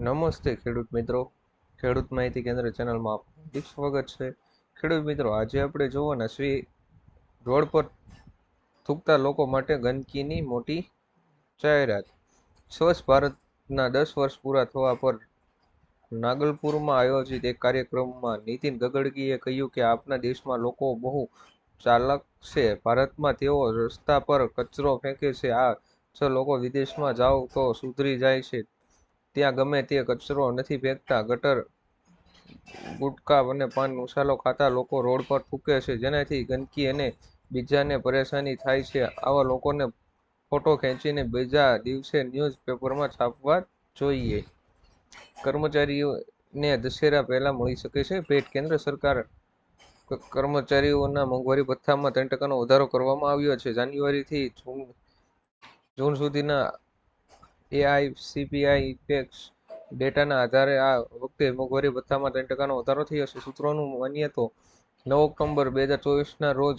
નમસ્તે ખેડૂત મિત્રો. ખેડૂત માહિતી કેન્દ્ર ચેનલમાં આપનું સ્વાગત છે. ખેડૂત મિત્રો, આજે આપણે જોવાના છીએ રોડ પર થૂકતા લોકો માટે ગંદકીની મોટી જાહેરાત. સ્વચ્છ ભારતના દસ વર્ષ પૂરા થવા પર નાગલપુરમાં આયોજિત એક કાર્યક્રમમાં નીતિન ગગડગીએ કહ્યું કે આપણા દેશમાં લોકો બહુ ચાલાક છે. ભારતમાં તેઓ રસ્તા પર કચરો ફેંકે છે. આ જો લોકો વિદેશમાં જાઓ તો સુધરી જાય છે. ત્યાં ગમે તે કચરો નથી ફેંકતા. ગટર ગુટકા અને પાન મસાલો ખાતા લોકો રોડ પર થૂકે છે. જેનાથી ગંદકી અને બીજાને પરેશાની થાય છે. આવા લોકોને ફોટો ખેંચીને બીજા દિવસે ન્યૂઝ પેપરમાં છાપવા જોઈએ. કર્મચારીઓને દશેરા પહેલાં મળી શકે છે. ભેટ કેન્દ્ર સરકાર કર્મચારીઓના મોંઘવારી ભથ્થામાં ત્રણ ટકાનો વધારો કરવામાં આવ્યો છે. જાન્યુઆરીથી જૂન જૂન સુધીના એઆઈસીપીઆઈ ઇપેક્સ ડેટાના આધારે આ વખતે મોંઘવારી ભથ્થામાં ત્રણ ટકાનો વધારો થયો છે. સૂત્રોનું માનીએ તો નવ ઓક્ટોબર બે હજાર ચોવીસના રોજ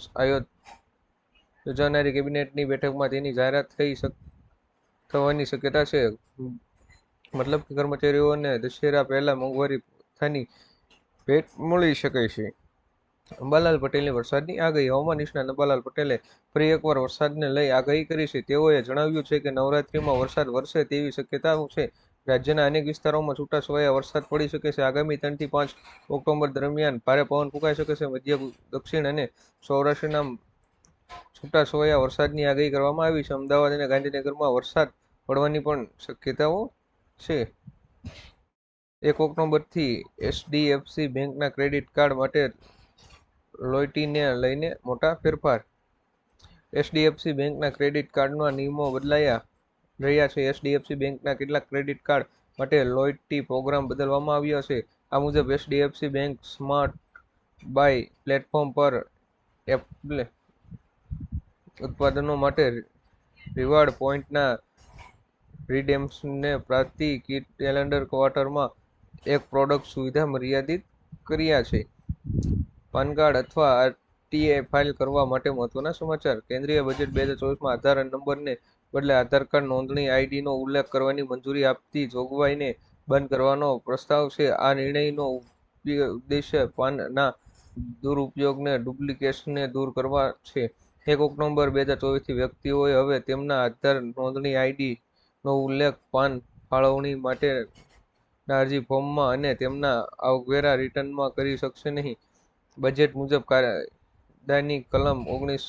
યોજાનારી કેબિનેટની બેઠકમાં તેની જાહેરાત થઈ થવાની શક્યતા છે. મતલબ કે કર્મચારીઓને દશેરા પહેલાં મોંઘવારી ભથ્થાની ભેટ મળી શકે છે. અંબાલાલ પટેલની વરસાદની આગાહી. હવામાન નિષ્ણાત અંબાલાલ પટેલે ફરી એકવાર વરસાદને લઈ આગાહી કરી છે. તેઓએ જણાવ્યું છે કે નવરાત્રીમાં વરસાદ વરસે તેવી શક્યતાઓ છે. રાજ્યના અનેક વિસ્તારોમાં છૂટાછવાયા વરસાદ પડી શકે છે. આગામી ત્રણથી પાંચ ઓક્ટોબર દરમિયાન ભારે પવન ફૂંકાઈ શકે છે. મધ્ય, દક્ષિણ અને સૌરાષ્ટ્રના છૂટાછવાયા વરસાદની આગાહી કરવામાં આવી છે. અમદાવાદ અને ગાંધીનગરમાં વરસાદ પડવાની પણ શક્યતાઓ છે. એક ઓક્ટોબરથી એચડીએફસી બેંકના ક્રેડિટ કાર્ડ માટે લોયટીને લઈને મોટા ફેરફાર. એચડીએફસી બેંકના ક્રેડિટ કાર્ડના નિયમો બદલાયા રહ્યા છે. એચડીએફસી બેંકના કેટલાક ક્રેડિટ કાર્ડ માટે લોયટી પ્રોગ્રામ બદલવામાં આવ્યો છે. આ મુજબ, HDFC bank smart buy platform પર એપ્લે ઉત્પાદનો માટે રિવાર્ડ પોઈન્ટના રિડેમ્સને પ્રાપ્તિ કીટ કેલેન્ડર ક્વાર્ટરમાં એક પ્રોડક્ટ સુવિધા મર્યાદિત કર્યા છે. પાન કાર્ડ અથવા આરટીએ ફાઇલ કરવા માટે મહત્વના સમાચાર? કેન્દ્રીય બજેટ બે હજાર ચોવીસમાં આધાર નંબરને બદલે આધાર કાર્ડ નોંધણી આઈડીનો ઉલ્લેખ કરવાની મંજૂરી આપતી જોગવાઈને બંધ કરવાનો પ્રસ્તાવ છે. આ નિર્ણયનો ઉદ્દેશ્ય પાનના દુરુપયોગને ડુપ્લિકેશનને દૂર કરવા છે. એક ઓક્ટોબર બે હજાર ચોવીસથી વ્યક્તિઓએ હવે તેમના આધાર નોંધણી આઈડીનો ઉલ્લેખ પાન ફાળવણી માટે અરજી ફોર્મમાં અને તેમના આવકવેરા રિટર્નમાં કરી શકશે નહીં. બજેટ મુજબ કાયદાની કલમ ઓગણીસ,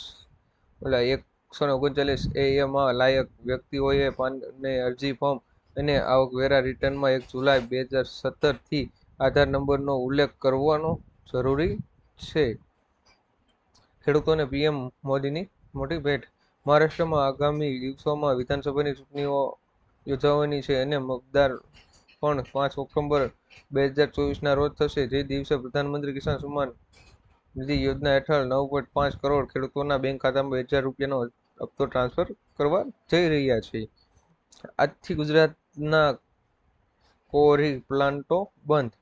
ઓલા એકસો ઓગણચાલીસ એ એમાં લાયક વ્યક્તિઓએ પાનને અરજી ફોર્મ અને આવકવેરા રિટર્નમાં એક જુલાઈ બે હજાર સત્તરથી આધાર નંબરનો ઉલ્લેખ કરવાનો જરૂરી છે. ખેડૂતોને પીએમ મોદીની મોટી ભેટ. મહારાષ્ટ્રમાં આગામી દિવસોમાં વિધાનસભાની ચૂંટણીઓ યોજાવાની છે અને મતદાર પણ પાંચ ઓક્ટોબર બે હજાર ચોવીસના રોજ થશે. જે દિવસે પ્રધાનમંત્રી કિસાન સન્માન નિધિ યોજના હેઠળ નવ પોઈન્ટ પાંચ કરોડ ખેડૂતોના બેંક ખાતામાં બે હજાર રૂપિયાનો હપ્તો ટ્રાન્સફર કરવા જઈ રહ્યા છે. આજથી ગુજરાતના કોરી પ્લાન્ટો બંધ.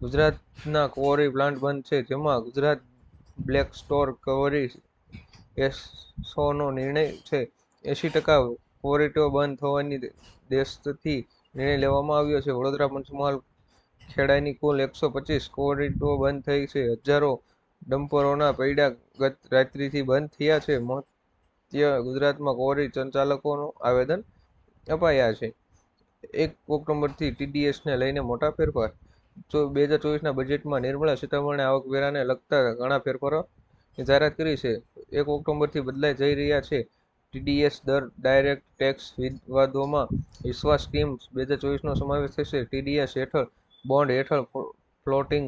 ગુજરાતના કોરી પ્લાન્ટ બંધ છે. જેમાં ગુજરાત બ્લેક સ્ટોર કવરી એસોનો નિર્ણય છે. એંશી ટકા કોરીટો બંધ થવાની દેશથી નિર્ણય લેવામાં આવ્યો છે. વડોદરા પંચમહાલ ખેડાની કુલ એકસો પચીસ કોરીડો બંધ થઈ છે. હજારો ડમ્પરોના પૈડા ગત રાત્રિથી બંધ થયા છે. મધ્ય ગુજરાતમાં કોરી સંચાલકોનું આવેદન અપાયા છે. એક ઓક્ટોબરથી ટીડીએસને લઈને મોટા ફેરફાર. જો બે હજાર ચોવીસના બજેટમાં નિર્મળા સીતારમણે આવકવેરાને લગતા ઘણા ફેરફારોની જાહેરાત કરી છે. એક ઓક્ટોબરથી બદલાઈ જઈ રહ્યા છે. ટીડીએસ દર ડાયરેક્ટ ટેક્સ વિવાદોમાં વિશ્વાસ સ્કીમ બે હજાર ચોવીસનો સમાવેશ થશે. ટીડીએસ હેઠળ બોન્ડ હેઠળ ફ્લોટિંગ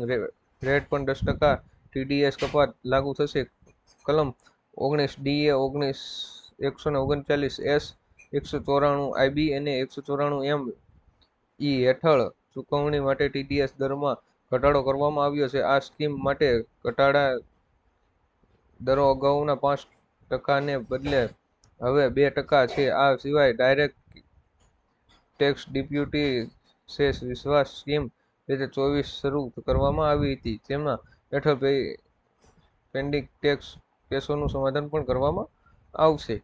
રેટ પણ દસ ટકા ટીડીએસ કપાત લાગુ થશે. કલમ ઓગણીસ ડીએ ઓગણીસ, એકસો ઓગણચાલીસ, એસ એકસો ચોરાણું આઈબી અને એકસો ચોરાણું એમ ઈ હેઠળ ચૂકવણી માટે ટીડીએસ દરમાં ઘટાડો કરવામાં આવ્યો છે. આ સ્કીમ માટે ઘટાડા દરો અગાઉના પાંચ ટકાને બદલે હવે બે ટકા છે. આ સિવાય ડાયરેક્ટ ટેક્સ ડેપ્યુટી સેસ વિશ્વાસ સ્કીમ બે હજાર ચોવીસ શરૂ કરવામાં આવી હતી. જેમાં હેઠળ પેન્ડિંગ ટેક્સ કેસોનું સમાધાન પણ કરવામાં આવશે.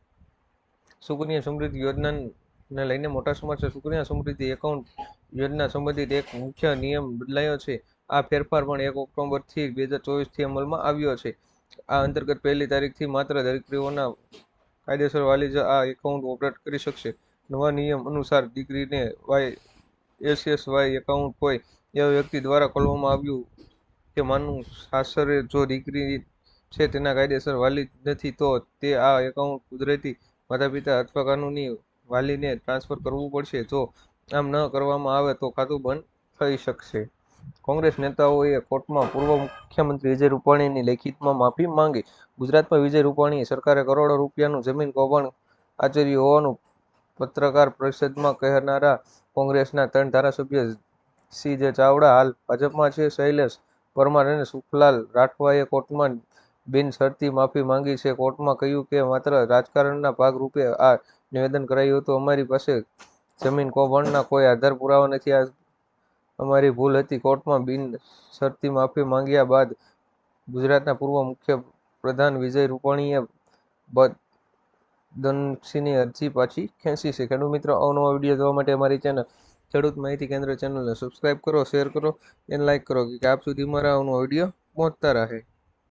સુકન્યા સમૃદ્ધિ યોજનાને લઈને મોટા સમાચાર. સુકન્યા સમૃદ્ધિ એકાઉન્ટ યોજના સંબંધિત એક મુખ્ય નિયમ બદલાયો છે. આ ફેરફાર પણ એક ઓક્ટોબરથી બે હજાર ચોવીસથી અમલમાં આવ્યો છે. આ અંતર્ગત પહેલી તારીખથી માત્ર દીકરીઓના કાયદેસર વાલી જ આ એકાઉન્ટ ઓપરેટ કરી શકશે. નવા નિયમ અનુસાર દીકરીને વાય એસએસવાય એકાઉન્ટ હોય એવા વ્યક્તિ દ્વારા ખોલવામાં આવ્યું કે માનું સાસરે જો દીકરી છે તેના કાયદેસર વાલી નથી, તો તે આ એકાઉન્ટ કુદરતી માતાપિતા અથવા કાનૂની વાલીને ટ્રાન્સફર કરવું પડશે. જો આમ ન કરવામાં આવે તો ખાતું બંધ થઈ શકશે. કોંગ્રેસ નેતાઓએ કોર્ટમાં પૂર્વ મુખ્યમંત્રી વિજય રૂપાણીની લેખિતમાં માફી માંગી. ગુજરાતમાં વિજય રૂપાણી સરકારે કરોડો રૂપિયાનું જમીન કૌભાંડ આચર્યું હોવાનું પત્રકાર પરિષદમાં કહેનારા કોંગ્રેસના ત્રણ ધારાસભ્ય સી જે ચાવડા, હાલ ભાજપમાં છે શૈલેષ પરમાર અને સુખલાલ રાઠવાએ કોર્ટમાં બિનશરતી માફી માંગી છે. કોર્ટમાં કહ્યું કે માત્ર રાજકારણના ભાગરૂપે આ નિવેદન કરાયું હતું. અમારી પાસે જમીન કૌભાંડના કોઈ આધાર પુરાવા નથી. આ અમારી ભૂલ હતી. કોર્ટમાં બિનશરતી માફી માંગ્યા બાદ ગુજરાતના પૂર્વ મુખ્ય પ્રધાન વિજય રૂપાણીએ બદનક્ષીની અરજી પાછી ખેંચી છે. ખેડૂત મિત્રો અવનવા વીડિયો જોવા માટે અમારી ચેનલ ખેડૂત માહિતી કેન્દ્ર ચેનલને સબસ્ક્રાઇબ કરો શેર કરો અને લાઇક કરો, કે આપ સુધી મારા અવનવા વીડિયો પહોંચતા રહે.